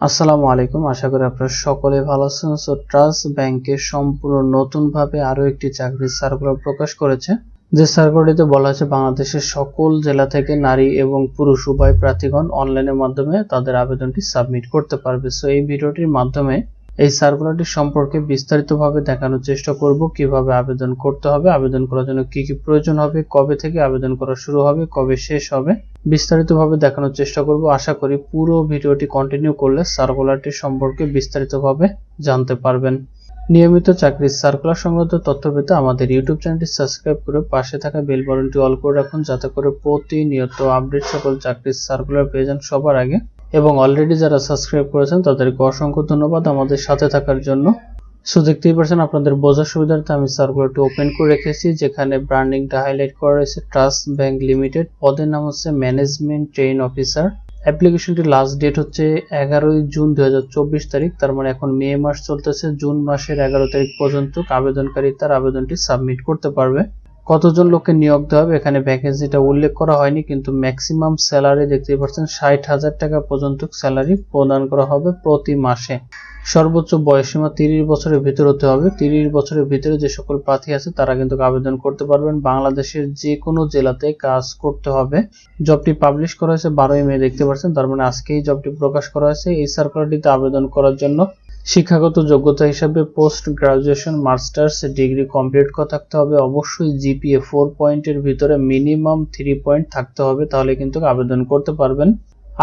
আসসালামু আলাইকুম। আশা করি আপনারা সকলে ভালো আছেন। সো ট্রাস্ট ব্যাংকে সম্পূর্ণ নতুনভাবে আরও একটি চাকরির সার্কুলার প্রকাশ করেছে। যে সার্কুলারটিতে বলা হয়েছে, বাংলাদেশের সকল জেলা থেকে নারী এবং পুরুষ উভয় প্রার্থীগণ অনলাইনের মাধ্যমে তাদের আবেদনটি সাবমিট করতে পারবে। সো এই ভিডিওটির মাধ্যমে এই সার্কুলারটি সম্পর্কে বিস্তারিতভাবে দেখানোর চেষ্টা করব, কীভাবে আবেদন করতে হবে, আবেদন করার জন্য কি কি প্রয়োজন হবে, কবে থেকে আবেদন করা শুরু হবে, কবে শেষ হবে, বিস্তারিতভাবে দেখানোর চেষ্টা করব। আশা করি পুরো ভিডিওটি কন্টিনিউ করলে সার্কুলারটি সম্পর্কে বিস্তারিতভাবে জানতে পারবেন। নিয়মিত চাকরির সার্কুলার সংক্রান্ত তথ্য পেতে আমাদের ইউটিউব চ্যানেলটি সাবস্ক্রাইব করে পাশে থাকা বেল বাটনটি অল করে রাখুন, যাতে করে প্রতিনিয়ত আপডেট সকল চাকরির সার্কুলার পেয়ে যান সবার আগে। এবং অলরেডি যারা সাবস্ক্রাইব করেছেন, তাদেরকে অসংখ্য ধন্যবাদ আমাদের সাথে থাকার জন্য। সো দেখতেই পাচ্ছেন আপনাদের বোঝার সুবিধার্থে আমি সার্কুলারটি ওপেন করে রেখেছি, যেখানে ব্র্যান্ডিংটা হাইলাইট করা রয়েছে ট্রাস্ট ব্যাংক লিমিটেড পদের নাম হচ্ছে ম্যানেজমেন্ট ট্রেন অফিসার অ্যাপ্লিকেশনটি লাস্ট ডেট হচ্ছে এগারোই জুন দু হাজার চব্বিশ তারিখ, তার মানে এখন মে মাস চলতেছে। জুন মাসের এগারো তারিখ পর্যন্ত আবেদনকারী তার আবেদনটি সাবমিট করতে পারবে। কতজন লোককে নিয়োগ দেওয়া হবে? এখানে ভ্যাকেন্সিটা উল্লেখ করা হয়নি, কিন্তু ম্যাক্সিমাম স্যালারি দেখতেই পাচ্ছেন, ষাট হাজার টাকা পর্যন্ত স্যালারি প্রদান করা হবে প্রতি মাসে। সর্বোচ্চ বয়সীমা তিরিশ বছরের ভিতর হতে হবে। তিরিশ বছরের ভিতরে যে সকল প্রার্থী আছে, তারা কিন্তু আবেদন করতে পারবেন। বাংলাদেশের যে কোনো জেলাতে কাজ করতে হবে। জবটি পাবলিশ করা হয়েছে বারোই মে, দেখতে পাচ্ছেন। তার মানে আজকেই জবটি প্রকাশ করা হয়েছে। এই সার্কুলারটিতে আবেদন করার জন্য শিক্ষাগত যোগ্যতা হিসাবে post graduation masters degree complete থাকতে হবে। অবশ্যই জিপিএ ফোর পয়েন্টের ভিতরে মিনিমাম থ্রি পয়েন্ট থাকতে হবে, তাহলে কিন্তু আবেদন করতে পারবেন।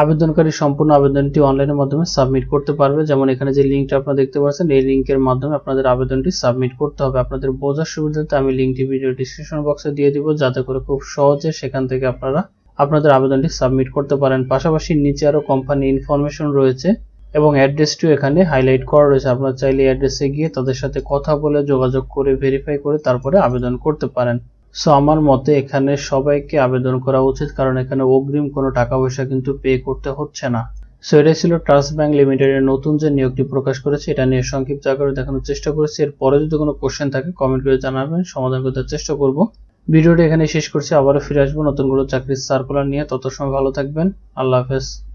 আবেদনকারী সম্পূর্ণ আবেদনটি অনলাইনের মাধ্যমে সাবমিট করতে পারবে। যেমন এখানে যে লিঙ্কটা আপনারা দেখতে পাচ্ছেন, এই লিঙ্কের মাধ্যমে আপনাদের আবেদনটি সাবমিট করতে হবে। আপনাদের বোঝার সুবিধাতে আমি লিঙ্কটি ভিডিও ডিসক্রিপশন বক্সে দিয়ে দিব, যাতে করে খুব সহজে সেখান থেকে আপনারা আপনাদের আবেদনটি সাবমিট করতে পারেন। পাশাপাশি নিচে আরও কোম্পানি ইনফরমেশন রয়েছে। এবং অ্যাড্রেসটিও এখানে হাইলাইট করা রয়েছে। আপনারা চাইলে অ্যাড্রেসে গিয়ে তাদের সাথে কথা বলে যোগাযোগ করে ভেরিফাই করে তারপরে আবেদন করতে পারেন। সো আমার মতে এখানে সবাইকে আবেদন করা উচিত কারণ এখানে অগ্রিম কোনো টাকা পয়সা কিন্তু পে করতে হচ্ছে না। সো এটাই ছিল ট্রাস্ট ব্যাংক লিমিটেডের নতুন যে নিয়োগটি প্রকাশ করেছে, এটা নিয়ে সংক্ষিপ্ত আকারে দেখানোর চেষ্টা করেছি। এরপরে যদি কোনো কোশ্চেন থাকে কমেন্ট করে জানাবেন, সমাধান করতে চেষ্টা করব। ভিডিওটি এখানে শেষ করছি। আবারও ফিরে আসব নতুন কোনো চাকরির সার্কুলার নিয়ে। তত সময় ভালো থাকবেন। আল্লাহ হাফেজ।